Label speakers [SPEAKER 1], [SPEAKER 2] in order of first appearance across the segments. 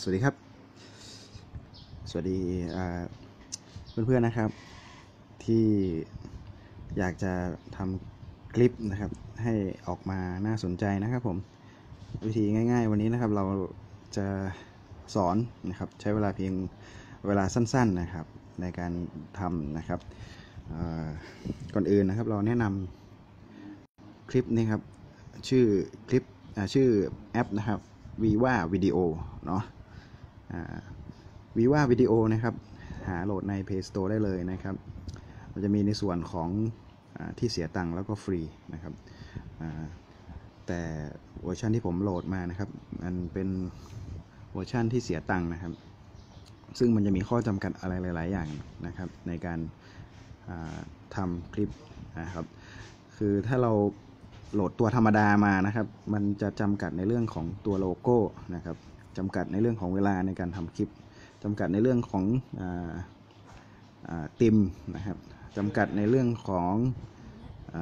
[SPEAKER 1] สวัสดีครับ สวัสดีเพื่อนๆนะครับ ที่อยากจะทำคลิปนะครับ ให้ออกมาน่าสนใจนะครับผม วิธีง่าย ๆ วันนี้นะครับเราจะสอนนะครับ ใช้เวลาเพียงเวลาสั้น ๆนะครับ ในการทำนะครับก่อนอื่นนะครับ เราแนะนำคลิปนี้ครับ ชื่อคลิปชื่อแอปนะครับ Viva Video เนาะอ่า Viva Video นะครับหาโหลดใน Play Store ได้เลยนะครับมันจะมีในส่วนของอที่เสียตังค์แล้วก็ฟรีนะครับแต่เวอร์ชันที่ผมโหลดมานะครับมันเป็นเวอร์ชันที่เสียตังค์นะครับ ซึ่งมันจะมีข้อจำกัดอะไรหลาย ๆ อย่างนะครับ ในการาทำคลิปนะครับ คือถ้าเรา โหลดตัวธรรมดามานะครับ มันจะจำกัดในเรื่องของตัวโลโก้นะครับจำกัดในเรื่องของเวลาในการทำคลิปจำกัดในเรื่องของติมนะครับจำกัดในเรื่องของอ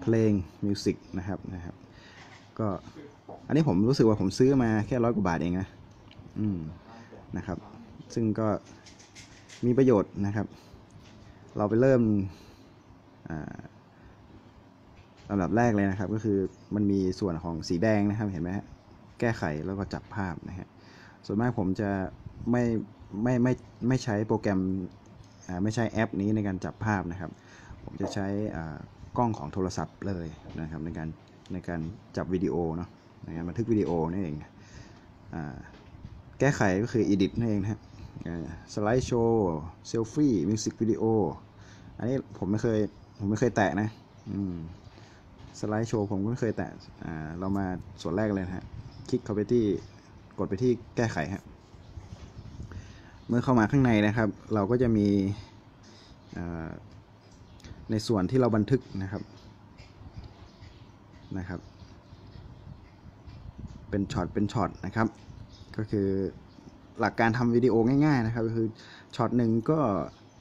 [SPEAKER 1] เพลงมิวสิกนะครับนะครับ ก็อันนี้ผมรู้สึกว่าผมซื้อมาแค่ร้อยกว่าบาทเองนะอืมนะครับ ซึ่งก็มีประโยชน์นะครับ เราไปเริ่มอ่า ลำดับแรกเลยนะครับ ก็คือมันมีส่วนของสีแดงนะครับเห็นไหมฮะแก้ไขแล้วก็จับภาพนะฮะส่วนมากผมจะไม่ไม่ไม่ไม่ใช้โปรแกรมไม่ใช้แอปนี้ในการจับภาพนะครับ ผมจะใช้กล้องของโทรศัพท์เลยนะครับในการในการจับวิดีโอเนาะในการบันทึกวิดีโอนี่เองอแก้ไขก็คือ edit นั่นเองนะฮะสไลด์โชว์เซลฟี่มิวสิกวิดีโออันนี้ผมไม่เคยผมไม่เคยแตะนะ อืม สไลด์โชว์ผมก็ไม่เคยแตะเรามาส่วนแรกเลยนะฮะ คลิกเข้าไปที่กดไปที่แก้ไขฮะ เมื่อเข้ามาข้างในนะครับ เราก็จะมีในส่วนที่เราบันทึกนะครับนะครับ เป็นช็อต เป็นช็อตนะครับ ก็คือหลักการทำวิดีโอง่ายๆนะครับ ก็คือช็อตหนึ่งก็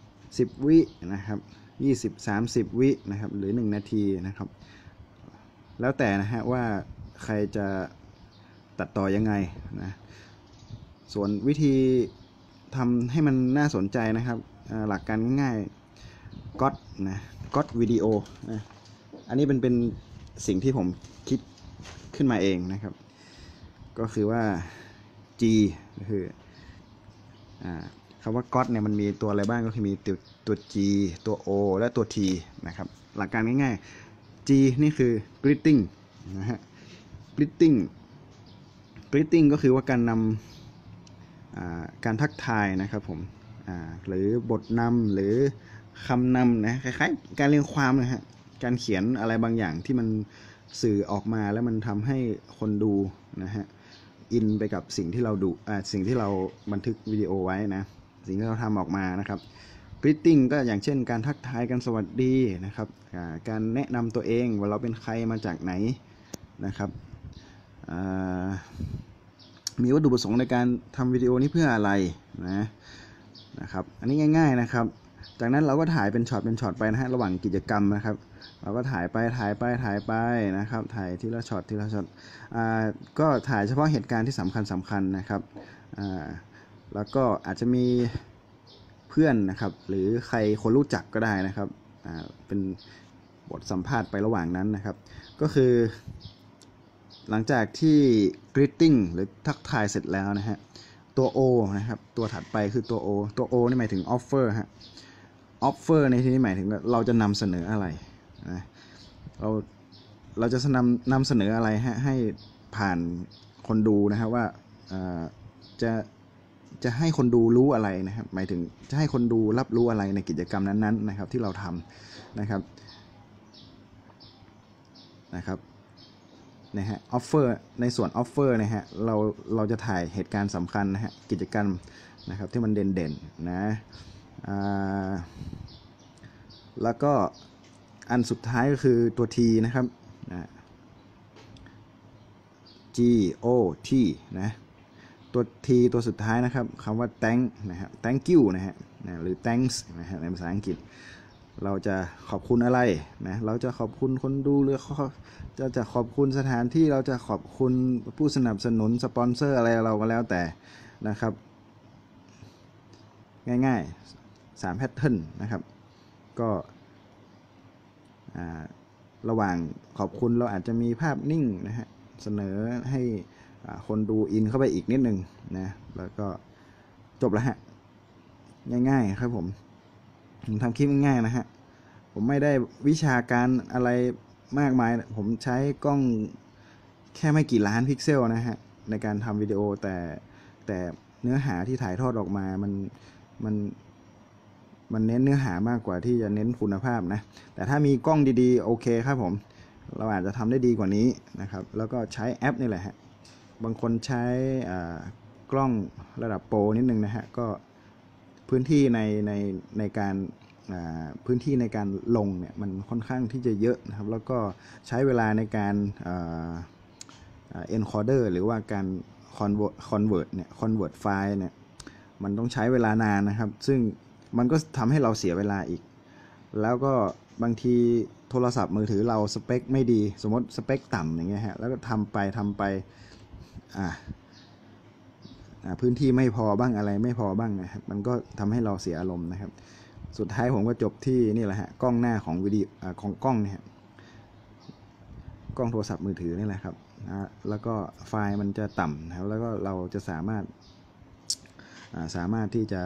[SPEAKER 1] 10 วินะครับ 20 30 วินะครับ หรือ 1 นาทีนะครับ แล้วแต่นะฮะว่าใครจะตัดต่อยังไงนะส่วนวิธีทำให้มันน่าสนใจนะครับ หลักการง่ายๆก็นะก็วิดีโอนะอันนี้เป็นเป็นสิ่งที่ผมคิดขึ้นมาเองนะครับ ก็คือว่า G ก็คืออ่าคำว่าก็เนี่ยมันมีตัวอะไรบ้างก็คือมีตัวตัว G ตัว O และตัว T นะครับ หลักการง่ายๆ G นี่คือ greeting นะฮะ greeting greeting ก็คือว่าการนำการทักทายนะครับผมหรือบทนำหรือคำนำนะคล้ายๆ การเรียงความนะฮะการเขียนอะไรบางอย่างที่มันสื่อออกมาแล้วมันทำให้คนดูนะฮะอินไปกับสิ่งที่เราดูสิ่งที่เราบันทึกวิดีโอไว้นะ สิ่งที่เราทำออกมานะครับ r e e t i n g ก็อย่างเช่นการทักทายกันสวัสดีนะครับการแนะนำตัวเองว่าเราเป็นใครมาจากไหนนะครับมีวัตถุประสงค์ในการทำวิดีโอนี้เพื่ออะไรนะนะครับอันนี้ง่าย ๆนะครับ จากนั้นเราก็ถ่ายเป็นช็อตเป็นช็อตไปนะฮะระหว่างกิจกรรมนะครับเราก็ถ่ายไปถ่ายไปถ่ายไปนะครับ ถ่ายทีละช็อตทีละช็อตอ่าก็ถ่ายเฉพาะเหตุการณ์ที่สำคัญสำคัญนะครับอ่าแล้วก็อาจจะมี พื่อนนะครับ หรือใครคนรู้จักก็ได้นะครับเป็นบทสัมภาษณ์ไประหว่างนั้นนะครับ ก็คือ หลังจากที่ greeting หรือทักทายเสร็จแล้วนะฮะตัว O นะครับ ตัวถัดไปคือตัว O ตัว O นี่หมายถึง offer ฮะ offer ในที่นี้หมายถึงเราจะนำเสนออะไรนะเราเราจะนำนำเสนออะไรฮะให้ผ่านคนดูนะครับว่าจะ จะให้คนดูรู้อะไรนะครับ หมายถึงจะให้คนดูรับรู้อะไรในกิจกรรมนั้นๆนะครับ ที่เราทำนะครับนะครับนะฮะออฟเฟอร์ในส่วนออฟเฟอร์นะฮะเราเราจะถ่ายเหตุการณ์สำคัญนะฮะกิจกรรมนะครับที่มันเด่นๆนะแล้วก็อันสุดท้ายก็คือตัว T นะครับนะ G O T นะ ตัว T ตัวสุดท้ายนะครับคำว่า thank นะครับ thank you นะฮะนะหรือ thanks นะฮะในภาษาอังกฤษ เราจะขอบคุณอะไรนะเราจะขอบคุณคนดูหรือจะจะขอบคุณสถานที่เราจะขอบคุณผู้สนับสนุนสปอนเซอร์อะไรเราก็แล้วแต่นะครับ ง่ายๆ3แพทเทิร์นนะครับ ก็ระหว่างขอบคุณเราอาจจะมีภาพนิ่งนะฮะเสนอให้ คนดูอินเข้าไปอีกนิดนึงนะแล้วก็จบแล้วฮะง่ายๆครับผมผมทำคลิปง่ายๆนะฮะผมไม่ได้วิชาการอะไรมากมาย ผมใช้กล้องแค่ไม่กี่ล้านพิกเซลนะฮะในการทำวิดีโอแต่แต่เนื้อหาที่ถ่ายทอดออกมามันมันมันเน้นเนื้อหามากกว่าที่จะเน้นคุณภาพนะ แต่ถ้ามีกล้องดีๆ โอเคครับผม เราอาจจะทำได้ดีกว่านี้นะครับ แล้วก็ใช้แอปนี่แหละฮะ บางคนใช้กล้องระดับโปรนิดนึงนะฮะก็พื้นที่ในในในการพื้นที่ในการลงเนี่ยมันค่อนข้างที่จะเยอะนะครับ แล้วก็ใช้เวลาในการอ่าอ่า encoder หรือว่าการ convert convert เนี่ย convert ไฟล์เนี่ยมันต้องใช้เวลานานนะครับ ซึ่งมันก็ทำให้เราเสียเวลาอีก แล้วก็บางทีโทรศัพท์มือถือเราสเปคไม่ดี สมมติสเปคต่ำอย่างเงี้ยฮะแล้วก็ทำไปทำไป อ่าพื้นที่ไม่พอบ้างอะไรไม่พอบ้างนะครับ มันก็ทำให้เราเสียอารมณ์นะครับ สุดท้ายผมก็จบที่นี่แหละฮะกล้องหน้าของวิดีโอของกล้องเนี่ยกล้องโทรศัพท์มือถือนี่แหละครับนะแล้วก็ไฟล์มันจะต่ำนะครับแล้วก็เราจะสามารถาสามารถที่จะ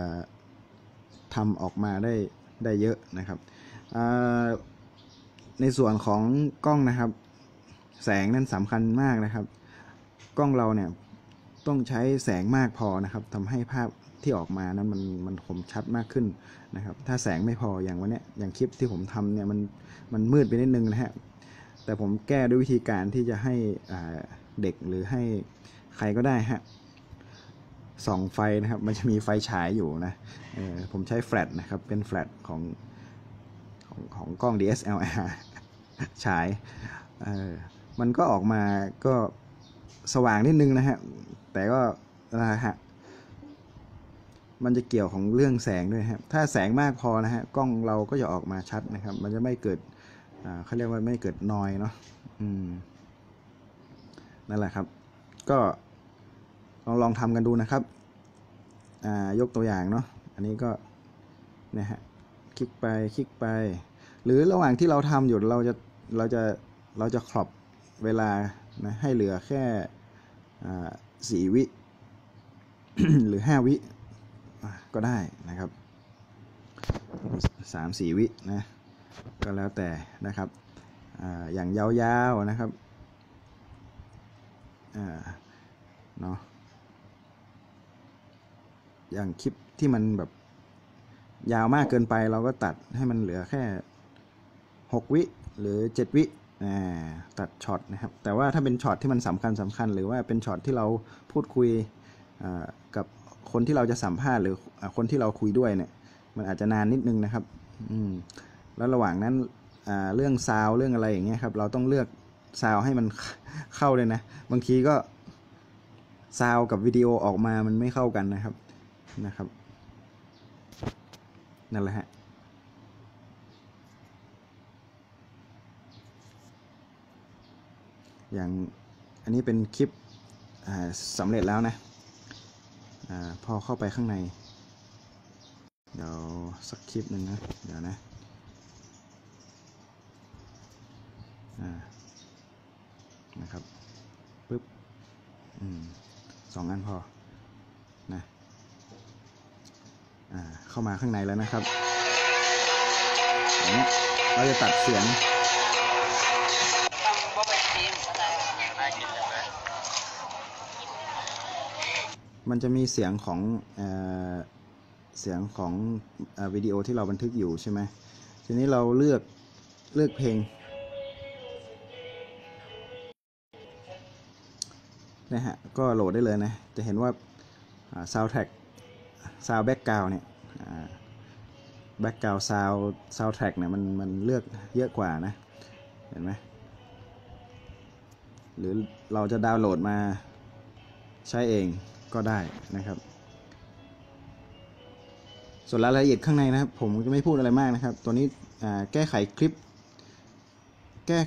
[SPEAKER 1] ทำออกมาได้ได้เยอะนะครับ ในส่วนของกล้องนะครับ แสงนั้นสำคัญมากนะครับ กล้องเราเนี่ยต้องใช้แสงมากพอนะครับทำให้ภาพที่ออกมานั้นมันมันคมชัดมากขึ้นนะครับ ถ้าแสงไม่พออย่างวันเนี้ยอย่างคลิปที่ผมทำเนี่ยมันมันมืดไปนิดนึงนะฮะแต่ผมแก้ด้วยวิธีการที่จะให้อ่าเด็กหรือให้ใครก็ได้ฮะส่องไฟนะครับมันจะมีไฟฉายอยู่นะเออผมใช้แฟลชนะครับเป็นแฟลชของของของกล้อง DSLR ฉายเออมันก็ออกมาก็ สว่างนิดนึงนะฮะ แต่ก็นะฮะมันจะเกี่ยวของเรื่องแสงด้วยครับ ถ้าแสงมากพอนะฮะ กล้องเราก็จะออกมาชัดนะครับ มันจะไม่เกิดเขาเรียกว่าไม่เกิดนอยเนาะอืมนั่นแหละครับ ก็ลองลองทำกันดูนะครับอ่ายกตัวอย่างเนาะ อันนี้ก็นะฮะ คลิกไป คลิกไป หรือระหว่างที่เราทำอยู่เราจะ เราจะ เราจะครอบเวลา นะให้เหลือแค่สี่วิ หรือห้าวิก็ได้นะครับสามสี่วินะก็แล้วแต่นะครับออย่างยาวๆนะครับเนาะอย่างคลิปที่มันแบบยาวมากเกินไปเราก็ตัดให้มันเหลือแค่ 6 วิหรือ 7 วิ ตัดช็อตนะครับ แต่ว่าถ้าเป็นช็อตที่มันสำคัญสำคัญ หรือว่าเป็นช็อตที่เราพูดคุยกับคนที่เราจะสัมภาษณ์หรือคนที่เราคุยด้วยเนี่ย มันอาจจะนานนิดนึงนะครับ อืมแล้วระหว่างนั้นเรื่องซาวเรื่องอะไรอย่างเงี้ยครับ เราต้องเลือกซาวให้มันเข้าเลยนะ บางทีก็ซาวกับวิดีโอออกมามันไม่เข้ากันนะครับนะครับนั่นแหละฮะ อย่างอันนี้เป็นคลิปสำเร็จแล้วนะอพอเข้าไปข้างใน เดี๋ยวสักคลิปหนึ่งนะ เดี๋ยวนะนะครับปึ๊บอสองอันพอนะอ่าเข้ามาข้างในแล้วนะครับเราจะตัดเสียง มันจะมีเสียงของเอเสียงของอวิดีโอที่เราบันทึกอยู่ใช่ไหมทีนี้เราเลือกเลือกเพลงนะฮะก็โหลดได้เลยนะ จะเห็นว่าซาวด์แทร็กซาวด์แบ็กกราวเนี่ยแบ็กกราวซาวซาวแทร็กเนี่ยมันมันเลือกเยอะกว่านะ เห็นไหมหรือเราจะดาวน์โหลดมาใช้เอง ก็ได้นะครับ ส่วนรายละเอียดข้างในนะครับ ผมจะไม่พูดอะไรมากนะครับ ตัวนี้แก้ไขคลิป แก้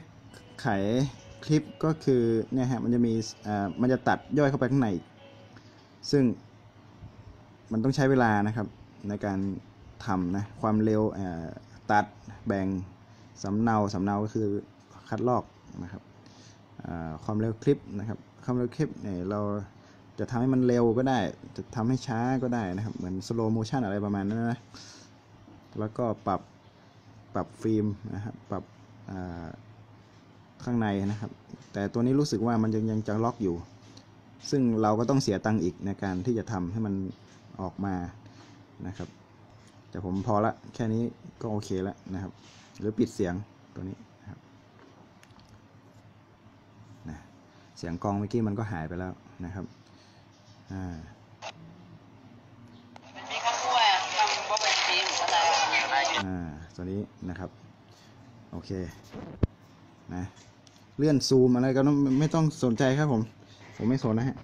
[SPEAKER 1] ไขคลิปก็คือเนี่ยฮะมันจะมีมันจะตัดย่อยเข้าไปข้างใน ซึ่งมันต้องใช้เวลานะครับในการทำนะความเร็วตัดแบ่งสำเนาสำเนาก็คือคัดลอกนะครับความเร็วคลิปนะครับความเร็วคลิปเนี่ยเรา จะทำให้มันเร็วก็ได้ จะทำให้ช้าก็ได้นะครับ เหมือนสโลโมชันอะไรประมาณนั้นนะ แล้วก็ปรับปรับฟิล์มนะครับ ปรับข้างในนะครับ แต่ตัวนี้รู้สึกว่ามันยังยังจะล็อกอยู่ ซึ่งเราก็ต้องเสียตังค์อีกในการที่จะทำให้มันออกมานะครับ แต่ผมพอละแค่นี้ก็โอเคแล้วนะครับ หรือปิดเสียงตัวนี้นะครับนะเสียงกองเมื่อกี้มันก็หายไปแล้วนะครับ อ่า
[SPEAKER 2] มีข้าวกล้วยทำบ่เป็นทีมอะไร
[SPEAKER 1] อ่าตัวนี้นะครับ โอเคนะเลื่อนซูมอะไรก็ไม่ไม่ต้องสนใจครับผม ผมไม่สนนะฮะ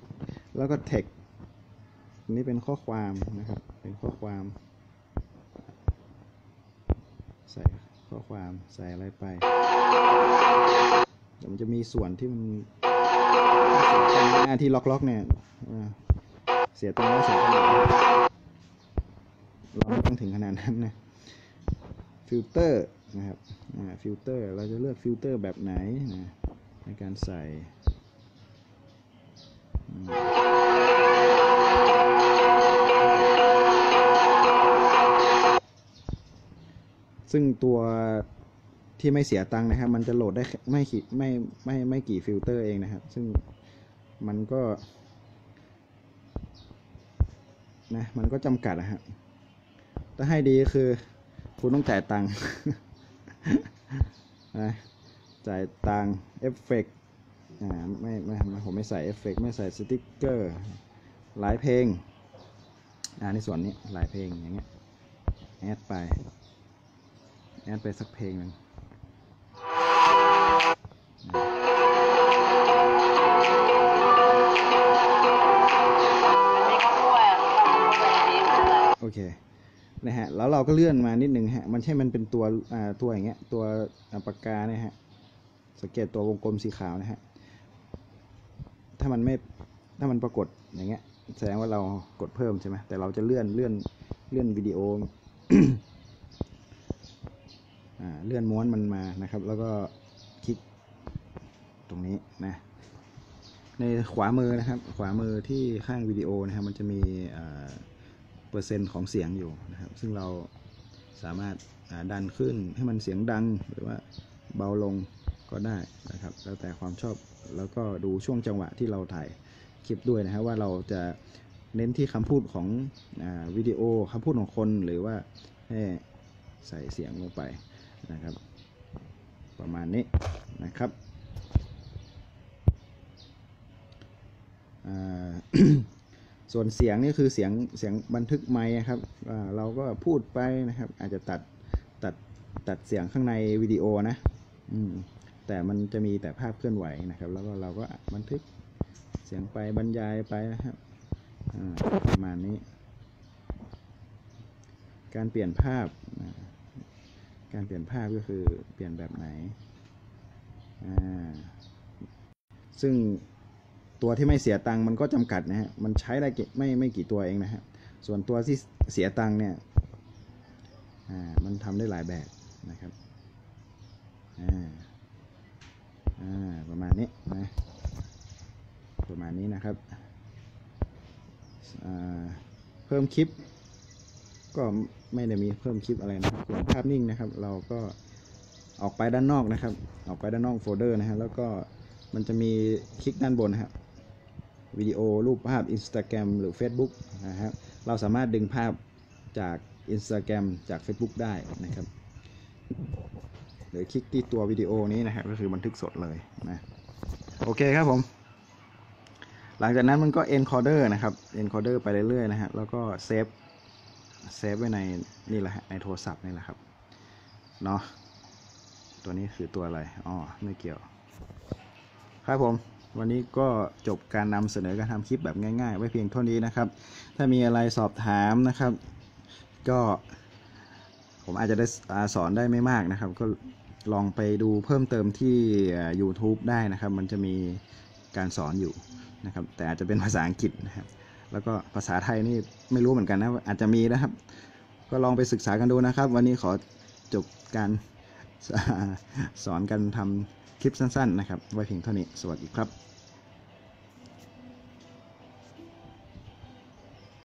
[SPEAKER 1] แล้วก็เทคอันนี้เป็นข้อความนะครับ เป็นข้อความ ใส่ข้อความใส่อะไรไปเดี๋ยวมันจะมีส่วนที่มันหน้าที่ล็อกๆเนี่ยอ่า เสียตรงนี้เสียตรงนี้เราไม่ต้องถึงขนาดนั้นนะฟิลเตอร์นะครับอ่าฟิลเตอร์เราจะเลือกฟิลเตอร์แบบไหนนะในการใส่ซึ่งตัวที่ไม่เสียตังค์นะครับ มันจะโหลดได้แค่ไม่ไม่ไม่ไม่กี่ฟิลเตอร์เองนะครับ ซึ่งมันก็ นะมันก็จำกัดนะฮะถ้าให้ดีคือ คุณต้องจ่ายตังค์นะจ่ายตังค์เอฟเฟกต์อ่าไม่ไม่ผมไม่ใส่เอฟเฟกต์ไม่ใส่สติ๊กเกอร์ หลายเพลงอ่าในส่วนนี้หลายเพลงอย่างเงี้ยแอดไปแอดไปสักเพลงหนึ่ง
[SPEAKER 2] อะไร
[SPEAKER 1] โอเคนะฮะแล้วเราก็เลื่อนมานิดนึงฮะมันใช่มันเป็นตัวอ่าตัวอย่างเงี้ยตัวอ่าปากกาเนี่ยฮะสังเกตตัววงกลมสีขาวนะฮะถ้ามันไม่ถ้ามันปรากฏอย่างเงี้ยแสดงว่าเรากดเพิ่มใช่ไหมแต่เราจะเลื่อนเลื่อนเลื่อนวิดีโออ่าเลื่อนม้วนมันมานะครับ แล้วก็คลิกตรงนี้นะ ในขวามือนะครับ ขวามือที่ข้างวิดีโอนะครับ มันจะมีอ่า เปอร์เซ็นต์ของเสียงอยู่นะครับ ซึ่งเราสามารถาดันขึ้นให้มันเสียงดังหรือว่าเบาลงก็ได้นะครับ แล้วแต่ความชอบแล้วก็ดูช่วงจังหวะที่เราถ่ายคลิปด้วยนะครับว่าเราจะเน้นที่คำพูดของอวิดีโอคำพูดของคนหรือว่าให้ใส่เสียงลงไปนะครับ ประมาณนี้นะครับอ่า ส่วนเสียงนี่คือเสียงเสียงบันทึกไมค์ครับเราก็พูดไปนะครับ อาจจะตัดตัดตัดเสียงข้างในวิดีโอนะอืมแต่มันจะมีแต่ภาพเคลื่อนไหวนะครับ แล้วก็เราก็บันทึกเสียงไปบรรยายไปนะครับประมาณนี้ การเปลี่ยนภาพ การเปลี่ยนภาพก็คือเปลี่ยนแบบไหน ซึ่ง ตัวที่ไม่เสียตังค์มันก็จำกัดนะฮะ มันใช้ได้ไม่ไม่กี่ตัวเองนะฮะ ส่วนตัวที่เสียตังค์เนี่ย อ่า มันทำได้หลายแบบนะครับ อ่า อ่า ประมาณนี้นะ ประมาณนี้นะครับ อ่า เพิ่มคลิป ก็ไม่ได้มีเพิ่มคลิปอะไรนะครับส่วนภาพนิ่งนะครับ เราก็ออกไปด้านนอกนะครับ ออกไปด้านนอกโฟลเดอร์นะฮะ แล้วก็มันจะมีคลิกด้านบนนะครับ วิดีโอรูปภาพ Instagram หรือ Facebook นะครับเราสามารถดึงภาพจาก Instagram จาก Facebook ได้นะครับหรือคลิกที่ตัววิดีโอนี้นะครับก็คือบันทึกสดเลยนะโอเคครับผม หลังจากนั้นมันก็ encoder นะครับ encoder ไปเรื่อยๆนะฮะแล้วก็เซฟเซฟไว้ในนี่แหละในโทรศัพท์นี่แหละครับเนาะตัวนี้คือตัวอะไรอ๋อไม่เกี่ยว ครับผม วันนี้ก็จบการนำเสนอการทำคลิปแบบง่าย ๆ ไว้เพียงเท่านี้นะครับ ถ้ามีอะไรสอบถามนะครับ ก็ผมอาจจะได้สอนได้ไม่มากนะครับ ก็ลองไปดูเพิ่มเติมที่ YouTube ได้นะครับ มันจะมีการสอนอยู่นะครับ แต่อาจจะเป็นภาษาอังกฤษนะครับ แล้วก็ภาษาไทยนี่ไม่รู้เหมือนกันนะอาจจะมีนะครับ ก็ลองไปศึกษากันดูนะครับ วันนี้ขอจบการสอนกันทำคลิปสั้นๆนะครับ ไว้เพียงเท่านี้ สวัสดีครับ